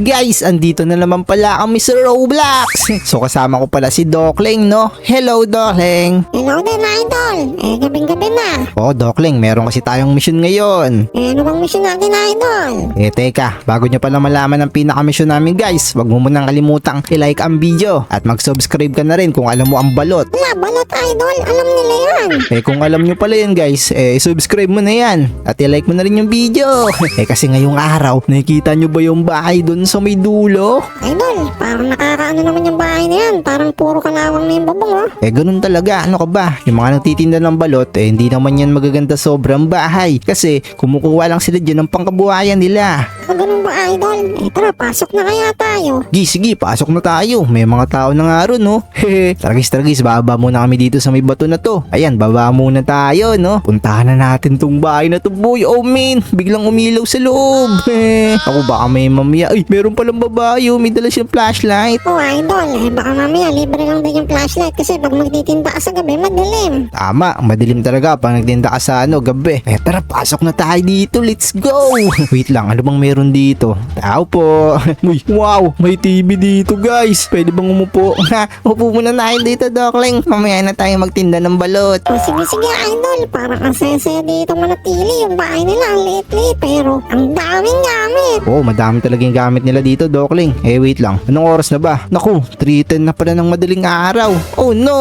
Guys, andito na naman pala kami sa Roblox. So kasama ko pala si Dokling, no? Hello, Dokling. Hello din, idol. Eh, gabing-gabi na. Oh, Dokling, meron kasi tayong mission ngayon. Eh, ano bang mission natin, idol? Eh, teka, bago nyo pala malaman ang pinaka-mission namin guys, wag mo munang kalimutang i-like ang video at mag-subscribe ka na rin kung alam mo ang balot. Wala, balot, idol. Alam nila yan. Eh kung alam nyo pala yun guys, eh subscribe mo na yan at i-like mo na rin yung video. eh kasi ngayong araw, nakikita nyo ba yung bahay dun sa may dulo? Idol, parang nakakaano naman yung bahay na yan. Parang puro kalawang na yung babong, oh. Eh ganun talaga, ano ka ba? Yung mga nagtitinda ng balot, eh hindi naman yan magaganda sobrang bahay. Kasi kumukuha lang sila dyan ng pangkabuhayan nila. Ah, ganun ba, idol? Eh, tara, pasok na kaya tayo. Gi, sige, pasok na tayo. May mga tao na nga ron, no? Hehe. Tragis, tragis, baba muna kami dito sa may bato na to. Ayan, baba muna tayo, no? Puntahan na natin tong bahay na to, boy. Oh, man. Biglang umilaw sa loob. Hehe. Ako baka may mamaya. Ay, meron palang babae, oh. May dala siyang flashlight. Oh, idol. Eh, baka mamaya libre lang din yung flashlight kasi pag magtitinda ka sa gabi, madilim. Tama, madilim talaga pag nagtinda ka sa ano, gabi. Eh, tara, pasok na tayo dito. Let's go. Wait lang, ano bang meron dito? Tao po. Uy, wow, may TV dito, guys. Pwede bang umupo? Ha, upo muna tayo dito, Dokling. Mamaya na tayo magtinda ng balot. Oh, sige, sige, idol. Parang ang saya-saya dito manatili. Yung bahay nila, ang liit-liit. Pero, ang daming gamit. Oh, madami talaga yung gamit nila dito, Dokling. Eh, wait lang. Anong oras na ba? Naku, 3.10 na pala ng madaling araw. Oh, no!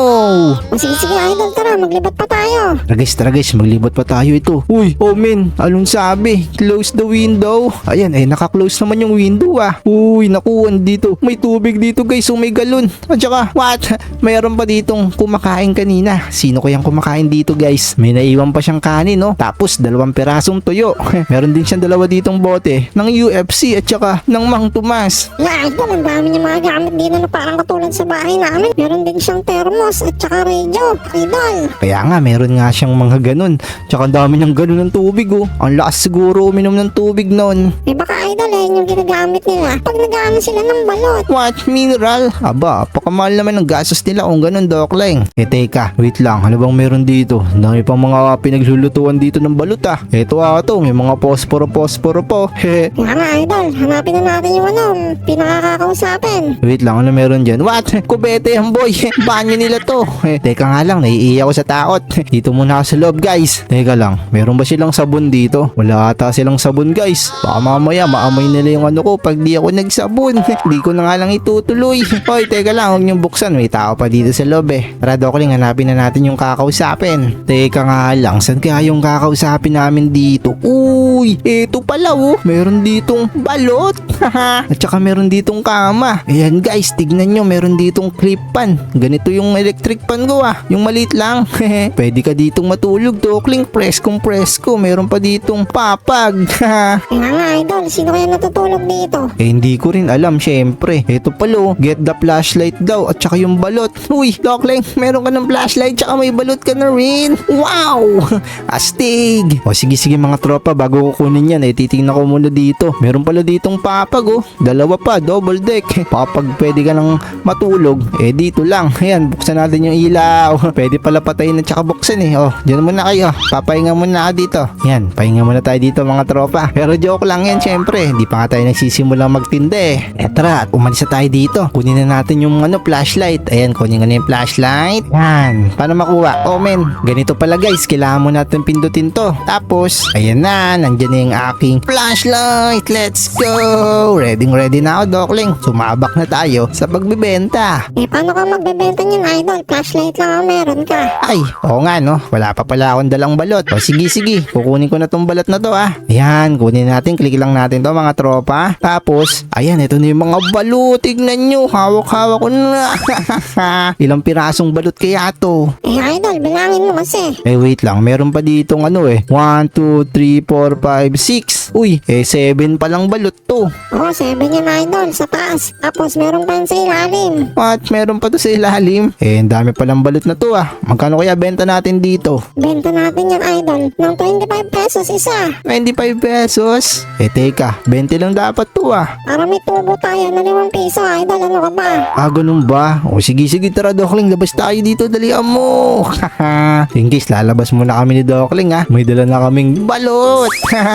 Oh, sige, sige, idol. Tara, maglibat pa tayo. Tragis, tragis, maglibot pa tayo ito. Uy, oh men, anong sabi? Close the window. Ayan, eh, naka-close naman yung window ah. Uy, naku, dito. May tubig dito guys, so may galon. At saka, what? Mayroon pa ditong kumakain kanina. Sino kayang kumakain dito guys? May naiwan pa siyang kanin, no? Tapos, dalawang perasong tuyo. Meron din siyang dalawa ditong bote ng UFC at saka ng Mang Tomas. Yeah, idol, ang dami niya mga gamit dito na parang katulad sa bahay namin. Meron din siyang thermos at saka radio. Idol. Kaya nga, meron nga siyang mga ganun. Tsaka ang dami niyang ganun ng tubig, oh. Ang lakas siguro uminom ng tubig noon. Eh baka idol eh, yung ginagamit nila. Pag nag sila ng balot. What? Mineral? Aba, pakamahal naman ang gastos nila kung ganun, Dokling. Eh, teka, wait lang. Ano bang meron dito? Dami pang mga pinaglulutuan dito ng balut ah. Ito ah, ito. May mga posporo-posporo po. Hehe. Nga idol, hanapin na natin yung ano, pinakakausapin. Wait lang, ano meron dyan? What? Kubete yan, boy. Banyo nila to. Eh, teka nga lang, naiiyak ako sa takot. Dito muna ako sa loob, guys. Teka lang, meron ba silang sabon dito? Wala ata silang sabon, guys. Baka mamaya, maamoy nila yung ano ko pag di ako nagsabon. Di ko na nga lang itutuloy. Hoy, teka lang, huwag niyong buksan. May tao pa dito sa loob eh. Tara, Dokling, hanapin na natin yung kakausapin. Teka nga lang, saan kaya yung kakausapin namin dito? Uy, eto pala oh. Meron ditong balot. At saka meron ditong kama. Ayan guys, tignan nyo, meron ditong clip pan. Ganito yung electric pan ko ah. Yung maliit lang. Pwede ka ditong matulog, Dokling. Preskong presko. Meron pa ditong papag. Kaya nga idol, sino kaya natutulog dito? Eh, hindi ko rin alam, syempre. Ito palo, get the flashlight daw at saka yung balot. Uy, Dokling, meron ka ng flashlight tsaka may balot ka na rin. Wow! Astig! O sige, sige mga tropa, bago ko kunin yan, eh, titingnan ko muna dito. Meron pala ditong papag, oh. Dalawa pa, double deck. Papag pwede ka nang matulog, eh dito lang. Ayan, buksan natin yung ilaw. Pwede pala patayin at saka buksan eh. Oh, dyan muna kayo. Papahinga muna ako dito. Yan, pahinga muna tayo dito mga tropa. Pero joke lang yan, syempre. Di pa nga tayo nagsisimula magtinda eh. Tara, umalis na tayo dito. Kunin na natin yung ano, flashlight. Ayan, kunin ko na yung flashlight. Yan, para makuha. Oh men, ganito pala guys. Kailangan mo natin pindutin to. Tapos, ayan na, nandyan na yung aking flashlight. Let's go! Ready ready na ako, Dokling. Sumabak na tayo sa pagbibenta. Eh paano ka magbebenta niyan idol? Flashlight lang ang meron ka. Ay, oo nga no. Wala pa pala akong dalang balot. O sige sige, kukunin ko na tong balot na to ah. Ayan, kunin natin. Click lang natin to mga tropa. Tapos, ayan, ito na yung mga balot. Tignan nyo, hawak-hawak ko na. Ilang pirasong balot kaya to? Eh idol, bilangin mo kasi. Eh wait lang, meron pa ditong ano eh. 1, 2, 3, 4, 5, 6. Uy, eh 7 pa lang balot to. Oo, 7 yan idol, sa taas. Tapos meron pa yan sa ilalim. What? Meron pa to sa ilalim? Eh, ang dami palang balot na to ah. Magkano kaya benta natin dito? Benta natin yan idol ng 25 pesos isa. 25 pesos? Eh teka, 20 lang dapat to ah. Para may tubo tayo na 5 piso idol, ano ka ba? Ah, ganun ba? O sige, sige, tara Dokling, labas tayo dito, dalihan mo. In case, lalabas muna kami ni Dokling ha. May dala na kaming balot.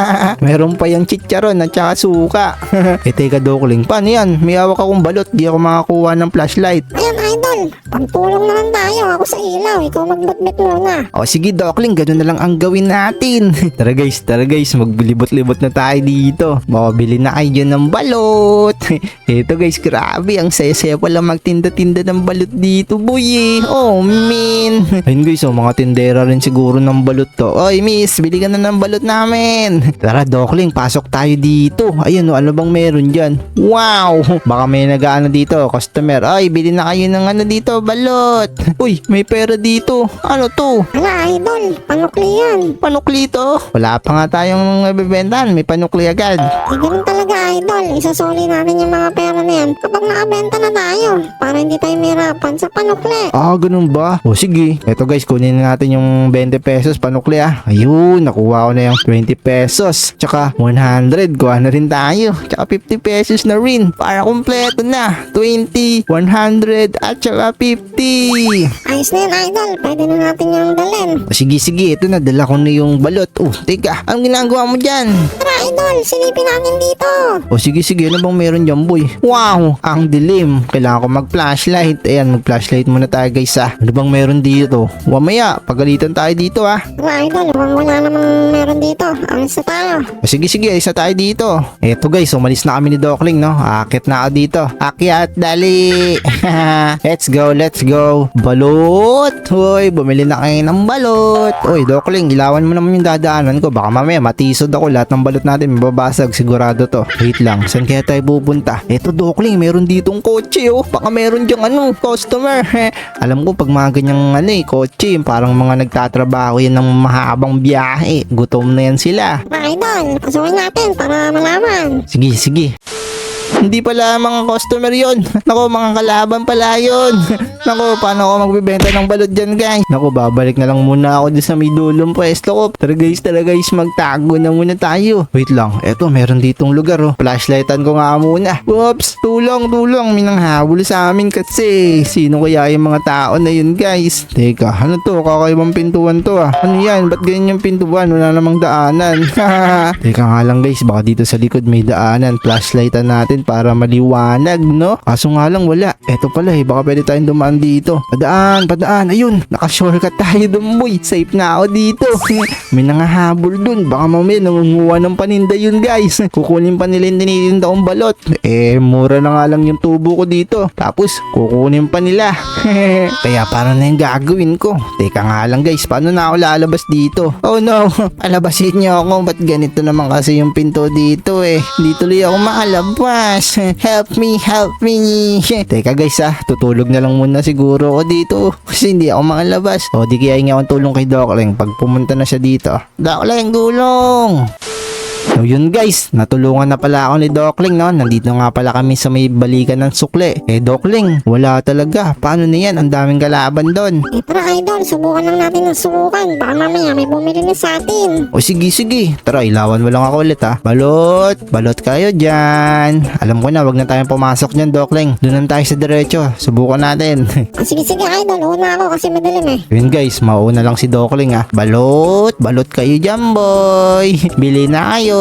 Meron pa yung chicharon at saka suka. eh teka Dokling, paano yan? May hawak akong balot, di ako makakuha ng flashlight. Idol. Pagtulong naman tayo. Ako sa ilaw. Ikaw magbitbit muna. O sige Dokling, ganun na lang ang gawin natin. tara guys, tara guys, magbilibot-libot na tayo dito. Makabili na kayo ng balot. Ito guys, grabe, ang saya-saya pala magtinda-tinda ng balot dito, boy eh. Oh, man. Ayun guys, oh, mga tindera rin siguro ng balot to. Oy, miss, bili ka na ng balot namin. Tara, Dokling, pasok tayo dito. Ayun, oh, ano bang meron dyan? Wow! Baka may nag-ano dito, customer. Ay, bili na kayo ng ano dito, balot. Uy, may pera dito. Ano to? Hala, idol. Panukli yan. Panukli to? Wala pa nga tayong nabibentahan. May panukli agad. Eh, ganun talaga, idol. Isasoli natin yung mga pera na yan kapag nakabenta na tayo. Para hindi tayo mirapan sa panukli. Ah, ganun ba? O sige. Eto guys, kunin na natin yung 20 pesos panukli ah. Ayun, nakuha ko na yung 20 pesos. Tsaka 100, kuha na rin tayo. Tsaka 50 pesos na rin. Para kumpleto na. 20, 100, at tsaka 50. Ayos na yan, idol. Pwede na natin yung dalhin. O sige, sige. Ito na, dala ko na yung balot. Oh, teka. Anong ginagawa mo dyan? Tara, idol. Silipin natin dito. O sige, sige. Ano bang meron dyan, boy? Wow, ang dilim. Kailangan ko mag-flashlight. Ayan, mag-flashlight muna tayo, guys, ah. Ano bang meron dito? Mamaya, pagalitan tayo dito, ah. Tara, idol. Wala namang meron dito. Alis na tayo. O sige, sige. Isa tayo dito. Eto, guys. Umalis na kami ni Dokling, no? Akit na ako dito. Akyat, dali. let's go, let's go. Balot. Hoy, bumili na kayo ng balot. Hoy, Dokling, ilawan mo naman yung dadaanan ko. Baka mamaya matisod ako. Lahat ng balot natin mababasag. Sigurado to. Wait lang. Saan kaya tayo pupunta? Eto, Dokling. Meron ditong kotse, oh. Baka meron diyang ano, customer. Alam ko, pag mga ganyang ano eh, kotse, parang mga nagtatrabaho yan ng mahabang biyahe. Gutom na yan sila. Tara, idol. Pasukin natin para malaman. Sige, sige. Hindi pala mga customer yon. Nako, mga kalaban pala yon. Nako, paano ako magbebenta ng balot dyan, guys? Nako, babalik na lang muna ako dyan sa may dulong pwesto ko. Tara guys, tara guys, magtago na muna tayo. Wait lang, eto, meron ditong lugar, oh. Flashlightan ko nga muna. Whoops, tulong, tulong. May nanghabol sa amin kasi. Sino kaya yung mga tao na yun, guys? Teka, ano to? Kakaibang pintuan to, ah. Ano yan? Ba't ganyan yung pintuan? Wala namang daanan. Teka nga lang, guys. Baka dito sa likod may daanan. Flashlightan natin para maliwanag, no? Kaso nga lang, wala. Eto pala, eh. Baka pwede tayong dumaan dito. Padaan, padaan. Ayun, nakashortcut tayo dun, boy. Safe na ako dito. may nangahabol dun. Baka mamaya nangunguha ng paninda yun, guys. Kukunin pa nila yung tinitinda kong balot. Eh, mura na nga lang yung tubo ko dito. Tapos, kukunin pa nila. Kaya paano na yung gagawin ko? Teka nga lang guys, paano na ako lalabas dito? Oh no, palabasin niyo ako. Ba't ganito naman kasi yung pinto dito eh? Di tuloy ako makalabas. Help me, help me. Teka guys ah, tutulog na lang muna siguro ako dito. Kasi hindi ako makalabas. O di kaya nga akong tulong kay Dokling pag pumunta na siya dito. Dokling, tulong! So yun guys, natulungan na pala ako ni Dokling no. Nandito nga pala kami sa may balikan ng sukle. Eh Dokling, wala talaga. Paano na yan? Ang daming kalaban doon. Eh, tara, idol. Subukan lang natin ng subukan. Baka mamaya may bumili na sa atin. O sige sige, tara ilawan mo lang ako ulit ha. Balot, balot kayo dyan. Alam ko na, wag na tayong pumasok dyan Dokling. Doon lang tayo sa diretso. Subukan natin. Ah, sige, sige, idol. Una ako kasi madilim eh. Yun guys, mauna lang si Dokling ha. Balot, balot kayo dyan boy. Bili na kayo.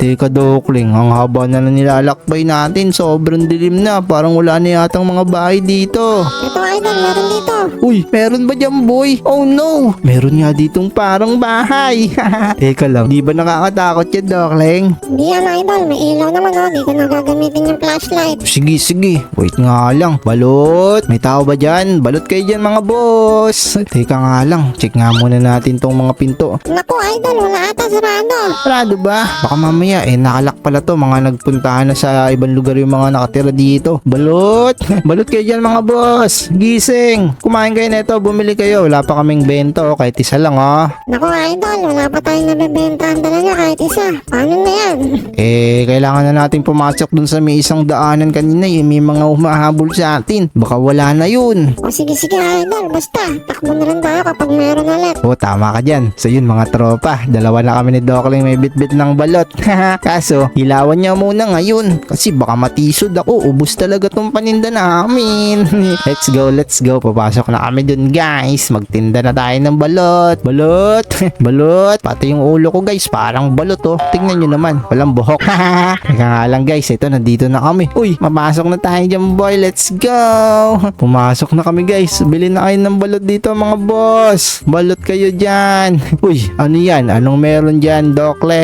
Teka Dokling, ang haba na na nilalakbay natin. Sobrang dilim na. Parang wala na yatang mga bahay dito. Ito, idol. Meron dito. Uy, meron ba dyan boy? Oh no! Meron nga ditong parang bahay. Teka lang, di ba nakakatakot yan Dokling? Hindi yan, idol. May ilaw naman, oh. Dito na gagamitin yung flashlight. Sige, sige. Wait nga lang. Balot. May tao ba dyan? Balot kayo dyan mga boss. Teka nga lang. Check nga muna natin tong mga pinto. Naku, idol. Wala ata sarado. Sarado ba? Baka mamaya eh nakalak pala to mga nagpuntahan na sa ibang lugar yung mga nakatira dito. Balot! Balot kayo dyan mga boss! Gising! Kumain kayo neto, bumili kayo. Wala pa kaming bento, kahit isa lang oh. Naku, idol. Wala pa tayong nabibentahan talaga kahit isa. Paano na yan? Eh, kailangan na natin pumasok dun sa may isang daanan kanina eh. May mga humahabol sa atin. Baka wala na yun. O sige, sige, idol. Basta, takbo na lang tayo kapag meron ulit. Oo, tama ka dyan. So yun mga tropa, dalawa na kami ni Dokling may bit bitbit ng balot. Kaso, hilawan niya muna ngayon. Kasi baka matisod ako. Ubus talaga tong paninda namin. let's go, let's go. Papasok na kami dun guys. Magtinda na tayo ng balot. Balot. balot. Pati yung ulo ko guys. Parang balot oh. Tingnan nyo naman. Walang buhok. Teka nga lang guys. Ito, nandito na kami. Uy, mapasok na tayo dyan boy. Let's go. Pumasok na kami guys. Bili na kayo ng balot dito mga boss. Balot kayo dyan. Uy, ano yan? Anong meron dyan,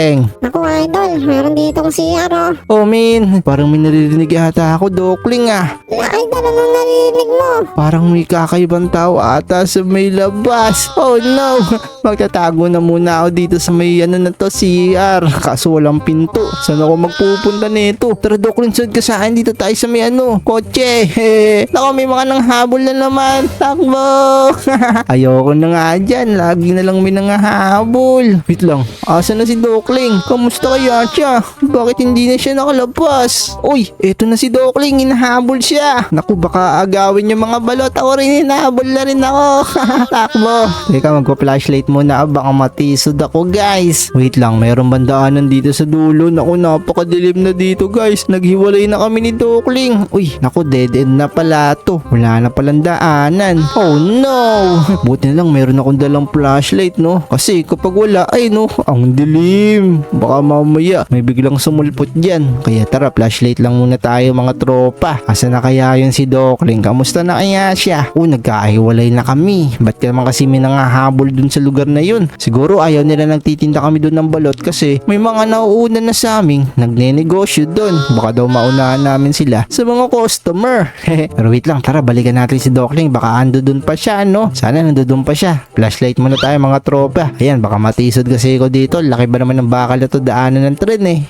Dokleng? Naku, idol, meron ditong CR oh. Oh, min. Parang may naririnig yata ako, Dokling ah. Idol, anong narinig mo? Parang may kakaibang tao ata sa may labas. Oh no! Magtatago na muna ako dito sa may ano na to, CR. Kaso walang pinto. Saan ako magpupunta nito? Tara, Dokling, sunod ka sa akin. Dito tayo sa may ano, kotse. Nako, may mga nanghabol na naman. Takbo! Ayoko na nga dyan. Lagi na lang may nanghahabol. Wait lang. Asa na si Dokling? Kamusta kaya siya? Bakit hindi na siya nakalabas? Uy, eto na si Dokling. Hinahabol siya. Naku, baka agawin yung mga balot. Ako rin, hinahabol na rin ako. Takbo. Teka, magpa-flashlight muna. Baka matisod ako, guys. Wait lang, mayroong bandaanan dito sa dulo. Naku, napakadilim na dito, guys. Naghiwalay na kami ni Dokling. Uy, naku, dead end na pala to. Wala na palang daanan. Oh no! Buti na lang meron akong dalang flashlight, no? Kasi kapag wala, ay no, ang dilim. Baka mamaya may biglang sumulpot dyan. Kaya tara, flashlight lang muna tayo mga tropa. Asa na kaya yun si Dokling? Kamusta na kaya siya? Oh, nagkahiwalay na kami. Ba't ka naman kasi may nangahabol dun sa lugar na yun? Siguro ayaw nila nagtitinda kami dun ng balot kasi may mga nauuna na sa amin nagnenegosyo dun. Baka daw maunahan namin sila sa mga customer. Pero wait lang, tara balikan natin si Dokling. Baka ando dun pa siya, no? Sana nando dun pa siya. Flashlight muna tayo mga tropa. Ayan, baka matisod kasi ako dito. Laki ba naman ng bakal na to daanan ng tren eh.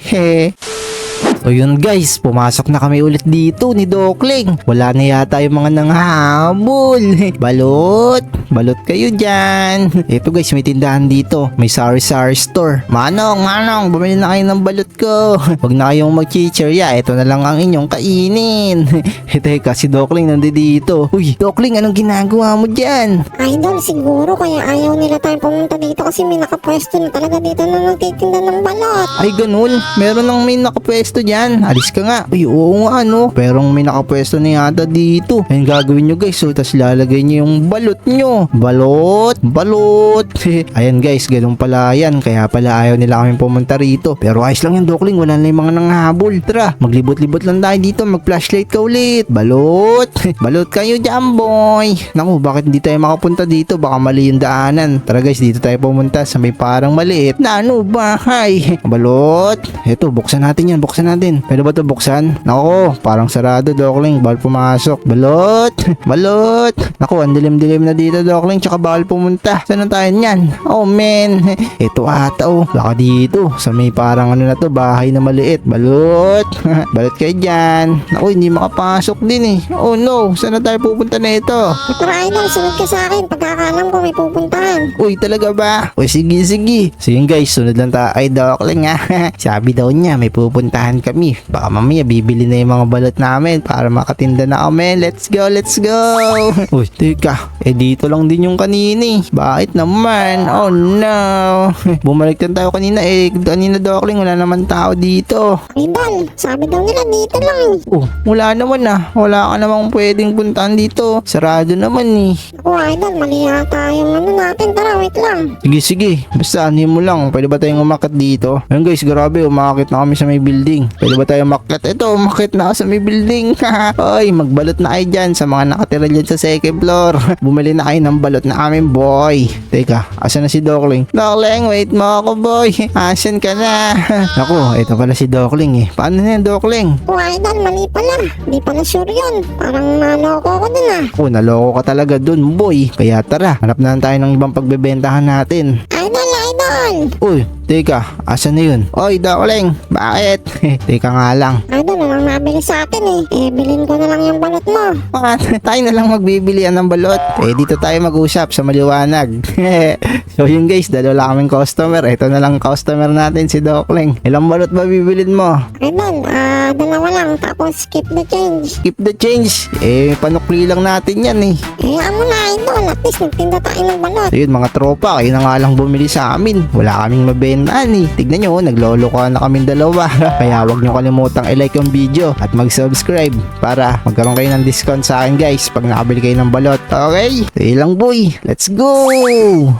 So yun guys, pumasok na kami ulit dito ni Dokling. Wala na yata yung mga nanghahabol. Balot, balot kayo dyan. Ito guys, may tindahan dito. May sari-sari store. Manong, manong, bumili na kayo ng balot ko. Huwag na kayong mag-chichirya. Ito na lang ang inyong kainin. Eh, Teka, si Dokling nandito. Uy, Dokling, anong ginagawa mo dyan? Idol, siguro kaya ayaw nila tayong pumunta dito kasi may nakapwesto na talaga dito na nagtitinda ng balot. Ay, ganun. Meron nang may nakapwesto dyan. Alis ka nga. Ay, oo nga, ano. Pero may nakapwesto na yata dito. Ayun gagawin nyo, guys. So, tas lalagay nyo yung balot nyo. Balot. Balot. Ayan, guys. Ganun pala yan. Kaya pala ayaw nila kami pumunta rito. Pero ayos lang yung Dokling. Wala na yung mga nanghahabol. Tara, maglibot-libot lang tayo dito. Mag-flashlight ka ulit. Balot. balot kayo dyan, boy. Naku, bakit hindi tayo makapunta dito? Baka mali yung daanan. Tara, guys. Dito tayo pumunta sa may parang maliit na ano, bahay. Balot. Eto, buksan natin yan. Buksan natin. Pwede ba to buksan? Nako, parang sarado, Dokling. Bawal pumasok. Balot. Balot. Naku, ang dilim-dilim na dito, Dokling. Tsaka bawal pumunta. Saan tayo niyan? Oh, man. Ito ata, oh. Baka dito. Sa may parang ano na to, bahay na maliit. Balot. Balot kayo dyan. Naku, hindi makapasok din eh. Oh, no. Saan na tayo pupunta na ito? Tara, idol, sunod ka sa akin pagkakalam ko may pupuntahan. Uy, talaga ba? Uy, sige, sige. Sige guys, sunod lang tayo. Ay, Dokling ha. Sabi daw niya, may pupuntahan kami. Baka mamaya bibili na yung mga balot namin para makatinda na kami. Let's go, let's go. Uy, teka. Eh, dito lang din yung kanini. Bakit naman? Oh, no. Bumalik din tayo kanina. Eh, kanina, Dokling, wala naman tao dito. Idol, sabi daw nila dito lang eh. Oh, wala naman ah. Wala ka namang pwedeng puntahan dito. Sarado naman eh. Ako, idol, mali yata yung ano natin. Tara, wait lang. Sige, sige. Basta ano mo lang. Pwede ba tayong umakit dito? Ayun guys, grabe. Umakit na kami sa may building. Pwede ba tayong umakit? Ito, umakit na ako sa may building. Oy, magbalot na kayo dyan sa mga nakatira dyan sa second floor. Bumili na kayo ng balot na aming boy. Teka, asan na si Dokling? Dokling, wait mo ako boy. Asan ka na? Naku, ito pala si Dokling eh. Paano na yan, Dokling? Ako, idol, mali pala. Di pala sure yun. Parang naloko ko dun ah. Oh, naloko ka talaga dun, boy. Kaya tara, hanap na lang tayo ng ibang pagbebentahan natin. Idol. Uy, teka, asan na yun? Oy, Dokling, bakit? teka nga lang. Idol, na lang nabili sa atin eh. Eh, bilhin ko na lang yung balot mo. Ah, tayo na lang magbibilian ng balot. Eh, dito tayo mag-usap sa maliwanag. so yun guys, dalawa kaming customer. Ito na lang customer natin, si Dokling. Ilang balot ba bibilin mo? Idol, ah, dalawa lang. Tapos skip the change. Keep the change. Eh, panukli lang natin yan eh. Eh, amo na idol. At least nagtinda tayo ng balot. So yun mga tropa, kayo na nga lang bumili sa amin. Wala kaming mabentaan eh. Tignan nyo, naglolo ko na kaming dalawa. Kaya huwag nyo kalimutang i-like yung video at mag-subscribe para magkaroon kayo ng discount sa akin guys pag nakabili kayo ng balot. Okay? So yun lang boy, let's go!